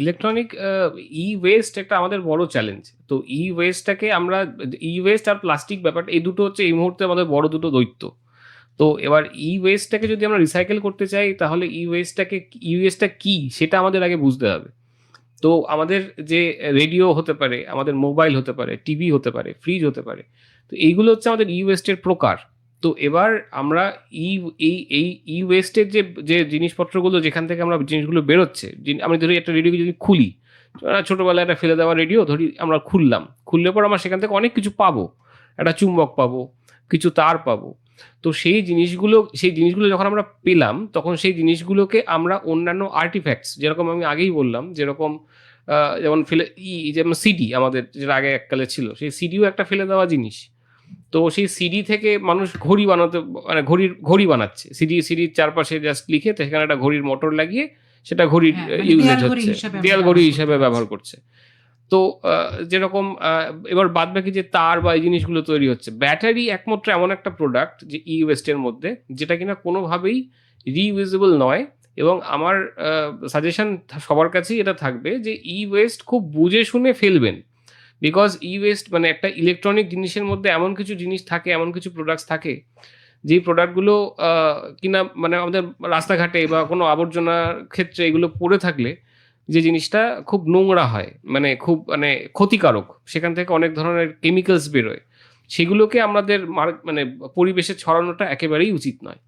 Electronic ই West একটা আমাদের বড় চ্যালেঞ্জ তো ই ওয়েস্টটাকে আমরা ই ওয়েস্ট আর প্লাস্টিক ব্যাপারটা, এই দুটো হচ্ছে এই মুহূর্তে আমাদের বড় দুটো দৈত্য। তো এবার ই ওয়েস্টটাকে যদি আমরা রিসাইকেল করতে চাই, তাহলে ই ওয়েস্টটাকে ই ওয়েস্টটা কী, সেটা আমাদের আগে বুঝতে হবে। তো আমাদের যে রেডিও হতে পারে, আমাদের মোবাইল হতে পারে টিভি হতে পারে ফ্রিজ হতে পারে, তো এইগুলো হচ্ছে আমাদের ই ওয়েস্টের প্রকার। তো এবার আমরা ই, এই এই, ই ওয়েস্টের যে যে জিনিসপত্রগুলো যেখান থেকে আমরা জিনিসগুলো বেরোচ্ছে আমি ধরি একটা রেডিও যদি খুলি ছোটোবেলায় একটা ফেলে দেওয়া রেডিও ধরি আমরা খুললাম, খুললে পর আমরা সেখান থেকে অনেক কিছু পাবো। একটা চুম্বক পাবো, কিছু তার পাবো। তো সেই জিনিসগুলো সেই জিনিসগুলো যখন আমরা পেলাম, তখন সেই জিনিসগুলোকে আমরা অন্যান্য আর্টিফ্যাক্টস যেরকম আমি আগেই বললাম, যেরকম যেমন ফেলে, ই, যেমন সিডি আমাদের, যেটা আগে এককালে ছিল, সেই সিডিও একটা ফেলে দেওয়া জিনিস। তো সেই সিডি থেকে মানুষ ঘড়ি বানাতে মানে ঘড়ির ঘড়ি বানাচ্ছে। সিডি সিডির চারপাশে জাস্ট লিখে সেখানে একটা ঘড়ির মোটর লাগিয়ে সেটা ঘড়ির হ্যাঁ, মানে ইউজেজ দেয়াল ঘড়ি হচ্ছে দেয়াল ঘড়ি হিসেবে ব্যবহার করছে। তো যেরকম এবার বাদ বাকি যে তার বা এই জিনিসগুলো তৈরি হচ্ছে ব্যাটারি একমাত্র এমন একটা প্রোডাক্ট যে ই ওয়েস্টের মধ্যে যেটা কিনা কোনোভাবেই রিইউজেবল নয় এবং আমার সাজেশন সবার কাছেই এটা থাকবে যে ই ওয়েস্ট খুব বুঝে শুনে ফেলবেন। বিকজ ই ওয়েস্ট মানে একটা ইলেকট্রনিক জিনিসের মধ্যে এমন কিছু জিনিস থাকে, এমন কিছু প্রোডাক্টস থাকে, যেই প্রোডাক্টগুলো কিনা মানে আমাদের রাস্তাঘাটে বা কোনো আবর্জনার ক্ষেত্রে এগুলো পড়ে থাকলে যে জিনিসটা খুব নোংরা হয় মানে খুব মানে ক্ষতিকারক। সেখান থেকে অনেক ধরনের কেমিক্যালস বেরোয়। সেগুলোকে আমাদের মানে পরিবেশে ছড়ানোটা একেবারেই উচিত নয়।